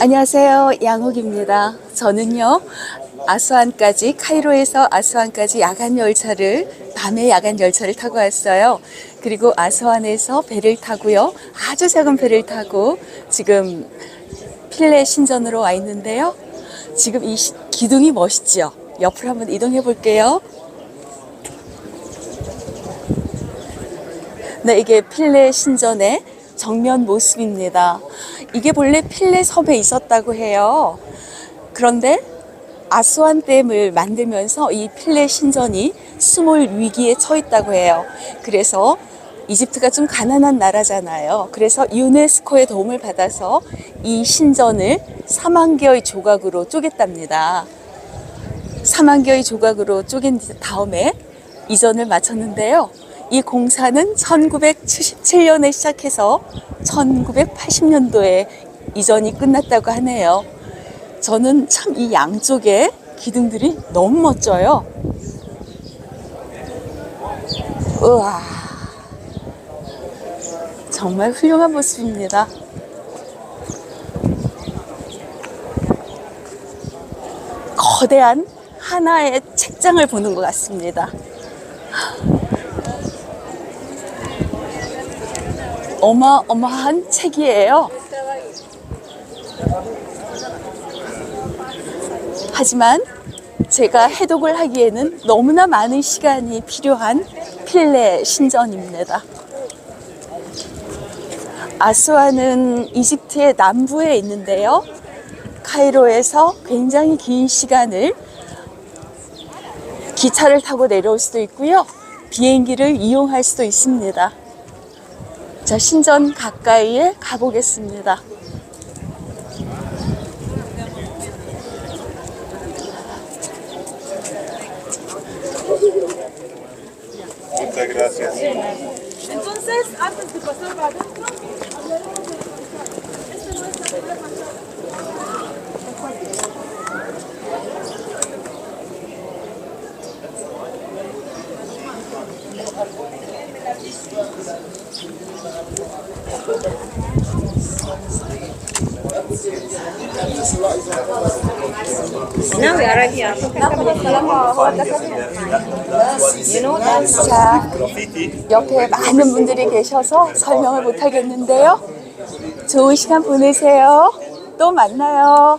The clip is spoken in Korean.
안녕하세요. 양옥입니다. 저는요, 아수안까지, 카이로에서 아수안까지 야간 열차를, 밤에 야간 열차를 타고 왔어요. 그리고 아수안에서 배를 타고요, 아주 작은 배를 타고 지금 필레 신전으로 와 있는데요. 지금 이 시- 기둥이 멋있죠? 옆으로 한번 이동해 볼게요. 네, 이게 필레 신전의 정면 모습입니다. 이게 본래 필레 섬에 있었다고 해요. 그런데 아스완 댐을 만들면서 이 필레 신전이 수몰 위기에 처했다고 해요. 그래서 이집트가 좀 가난한 나라잖아요. 그래서 유네스코의 도움을 받아서 이 신전을 4만 개의 조각으로 쪼갰답니다. 4만 개의 조각으로 쪼갠 다음에 이전을 마쳤는데요. 이 공사는 1977년에 시작해서 1980년도에 이전이 끝났다고 하네요. 저는 참 이 양쪽에 기둥들이 너무 멋져요. 우와. 정말 훌륭한 모습입니다. 거대한 하나의 책장을 보는 것 같습니다. 어마어마한 책이에요. 하지만 제가 해독을 하기에는 너무나 많은 시간이 필요한 필레 신전입니다. 아스완은 이집트의 남부에 있는데요. 카이로에서 굉장히 긴 시간을 기차를 타고 내려올 수도 있고요. 비행기를 이용할 수도 있습니다. 자, 신전 가까이에 가보겠습니다. Now we are right here. You know 자, 옆에 많은 분들이 계셔서 설명을 못 하겠는데요. 좋은 시간 보내세요. 또 만나요.